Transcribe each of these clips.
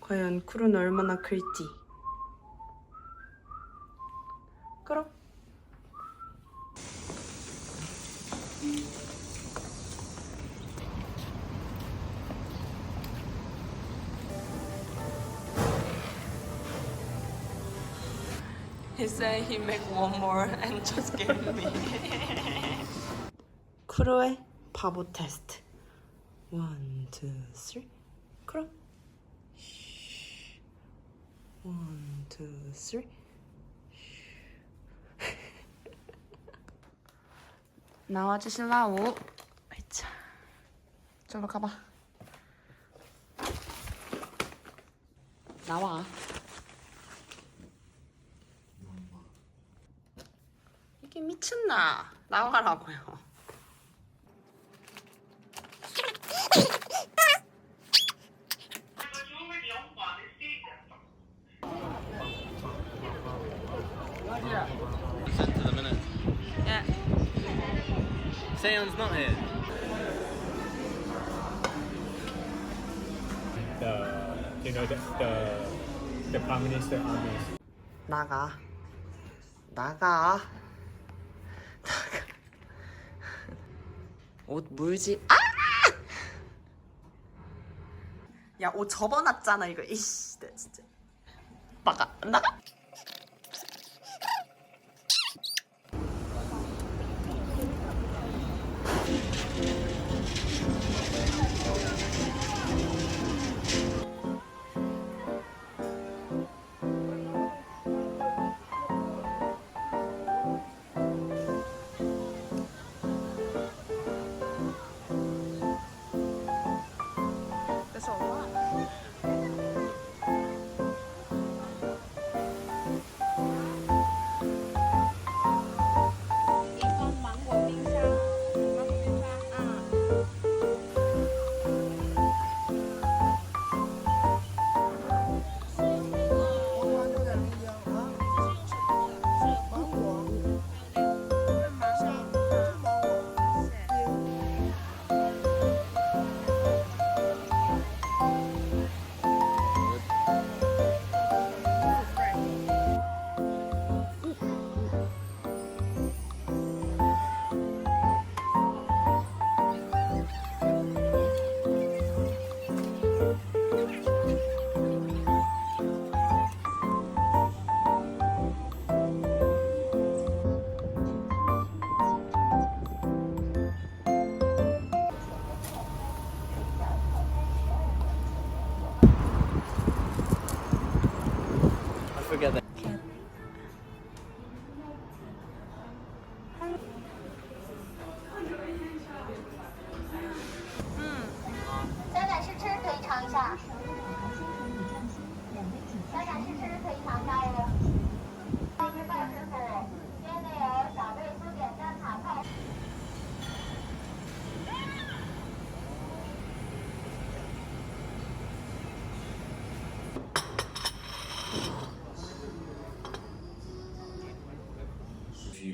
과연 쿨은 얼마나 클지. 그럼. He said he make one more and just gave me. 크루의 바보 테스트. One, two, three. 그럼. One, two, three. 나와주실라우. 아이차. 저로 가봐. 나와. 이게 미쳤나? 나와라고요. Sent to the minute. 예. Seon's not here. the you know the the, the prime minister armies. 나가. 나가. 나가. 옷 물지. 아! 야, 옷 접어놨잖아, 이거. 이씨, 나 진짜. 나가. 나가. you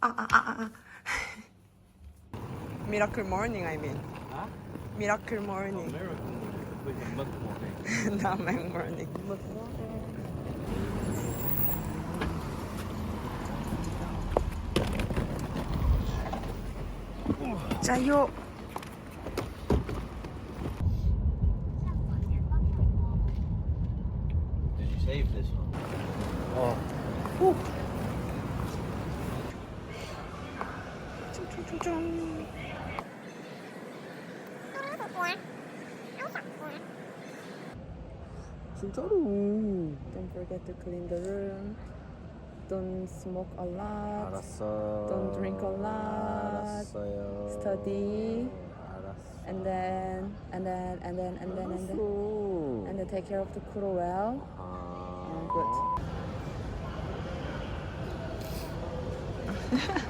아 아 아 아. 미라클 모닝 I mean. 미라클 모닝. 나 맥모닝. 자요. 진짜로. Don't forget to clean the room. don't smoke a lot, 알았어. Don't drink a lot. 알았어요. study, 알았어. and then and then and then and then and then 오. and then take care of the crew well. 아. Yeah, good.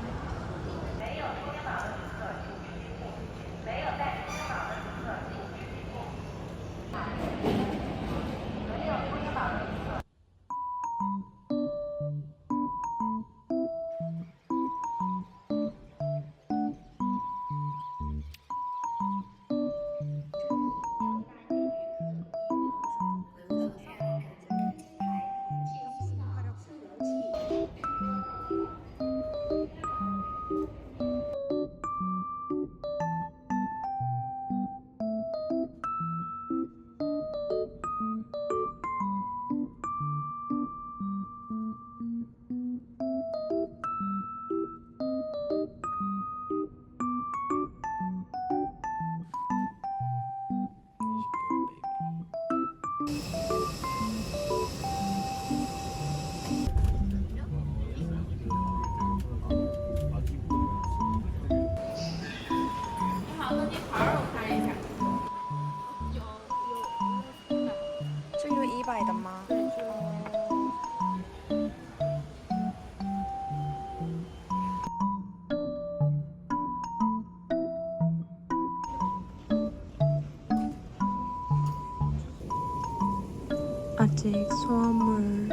아직 소화물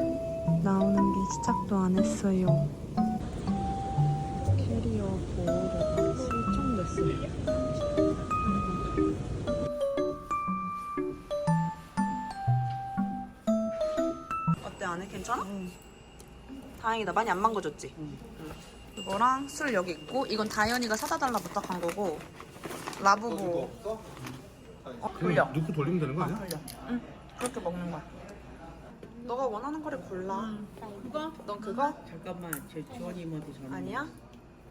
나오는 게 시작도 안 했어요. 캐리어 보호대가 실종됐어요. 어때 안에 괜찮아? 다행이다 많이 안 망가졌지? 이거랑 술 여기 있고 이건 다현이가 사다 달라 부탁한 거고 라부부 어, 돌려 넣고 돌리면 되는 거 아니야? 돌려 응 그렇게 먹는 거야 너가 원하는 거를 골라 그거? 넌 그거? 잠깐만 제 주원님한테 전화 아니야?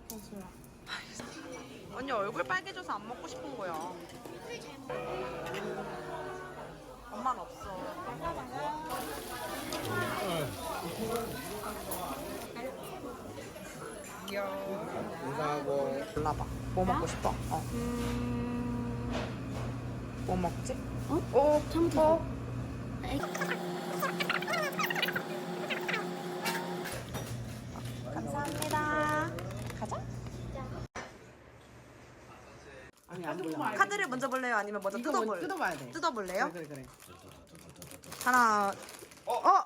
언니 얼굴 빨개져서 안 먹고 싶은 거야 엄마는 없어 인사하고. 골라봐. 뭐 먹고 싶어? 어. 뭐 먹지? 어? 오, 참고. 감 카드를 먼저 볼래요? 아니면 먼저 이거 뜯어볼? 뜯어봐야 돼 뜯어볼래요? 그래 그래 하나. 어?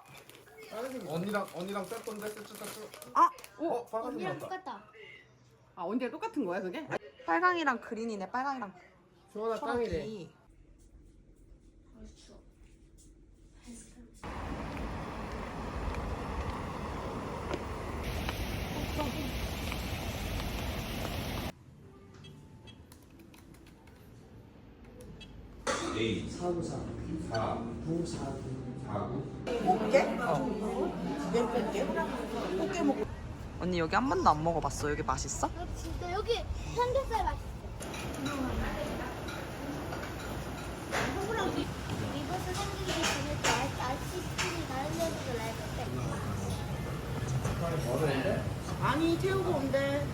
언니랑 언니랑 셀 건데 셀 셀, 셀. 아, 어, 빨간색 나왔다. 똑같다. 아 언제 똑같은 거야 그게? 아, 빨강이랑 그린이네. 빨강이랑 땀이래. 초록이. 언니 여기 한 번도 안 먹어봤어. 여기 맛있어? 진짜. 여기 삼겹살 맛있어. 호불호 이것을 생기기 전에 아시스틴이 다른 데서 라이브 아니 태우고 온대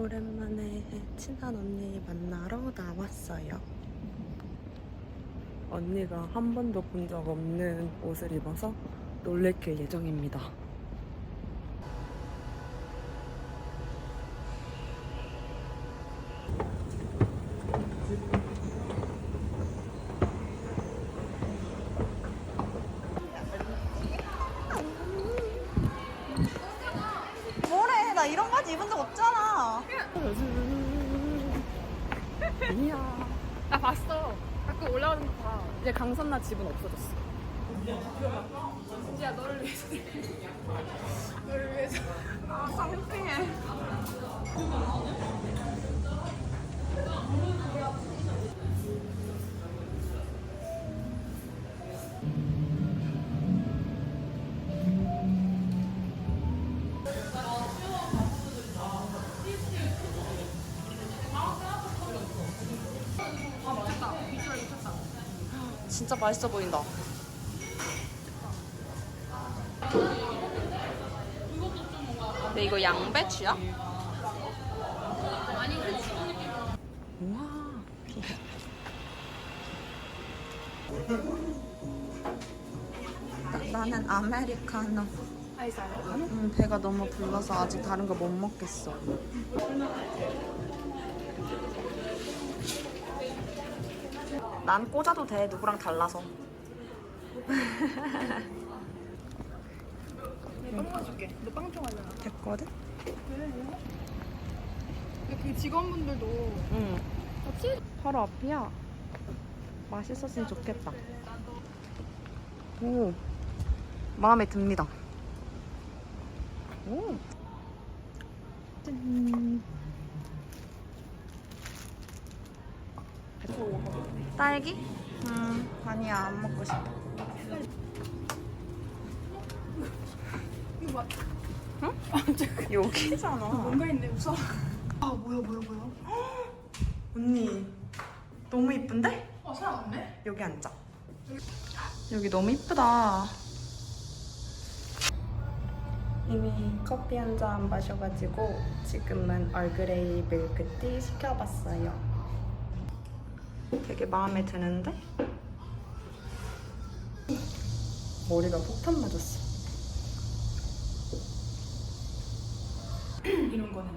오랜만에 친한 언니 만나러 나왔어요. 언니가 한 번도 본 적 없는 옷을 입어서 놀래킬 예정입니다. 뭐래? 나 이런 바지 입은 적 없잖아. 아니야. 나 봤어. 가끔 올라오는 거 봐. 이제 강선나 집은 없어졌어. 진짜 너를 위해서. 너를 위해서. 아, 창피해. 진짜 맛있어 보인다. 근데 이거 양배추야? 우와. 나- 나는 아메리카노. 음, 배가 너무 불러서 아직 다른 거 못 먹겠어. 난 꽂아도 돼, 누구랑 달라서. 내가 빵 사줄게. 너 빵 좋아하잖아. 됐거든? 근데 그 직원분들도 응. 같이 바로 앞이야. 맛있었으면 좋겠다. 오, 마음에 듭니다. 오. 짠. 딸기? 음, 아니야, 안 먹고 싶어. 이거 봐. 여기잖아. 뭔가 있네. 웃어. 아, 뭐야, 뭐야, 뭐야. 언니, 너무 이쁜데? 어 사람 없네. 여기 앉자. 여기 너무 이쁘다. 이미 커피 한 잔 마셔가지고 지금은 얼그레이 밀크티 시켜봤어요. 되게 마음에 드는데? 머리가 폭탄 맞았어. 이런 거는.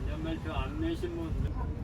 안전벨트 안 매신 분